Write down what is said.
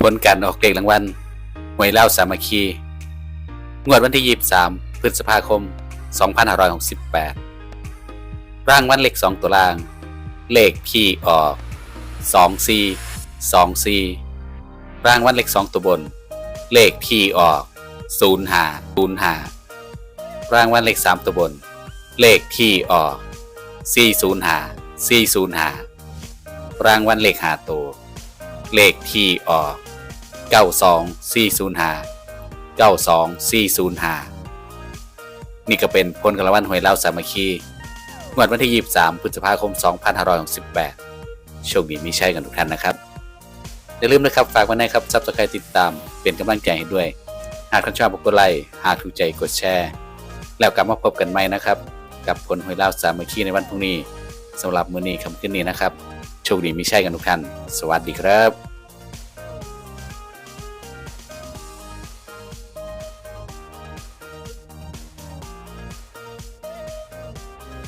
ผลการออกเลขรางวัลหวยเล่าสามัคคี งวดวันที่ 23 พฤษภาคม 2568 ร่างวันเลข2ตัวล่าง เลขที่ออก 24 24 ร่างวันเลข2ตัวบน เลขที่ออก 05 05 ร่างวันเลข3ตัวบน เลขที่ออก 405 405รางวัลเลขหาตัว เลขที่ออก 92405 92405 นี่ก็เป็นผลการรางวัลหวยเล่าสามัคคีงวดวันที่ 23 พฤษภาคม 2568 โชคดีมีชัยกันทุกท่านนะครับ อย่าลืมนะครับ ฝากไว้นะครับซับสไครต์ติดตามเป็นกำลังใจให้ด้วย หากท่านชอบกดไลค์หากถูกใจกดแชร์ แล้วกลับมาพบกันใหม่นะครับ กับผลหวยเล่าสามัคคีในวันพรุ่งนี้สำหรับมื้อนี้คำขึ้นนี้นะครับ โชคดีมีชัยกันทุกท่าน สวัสดีครับ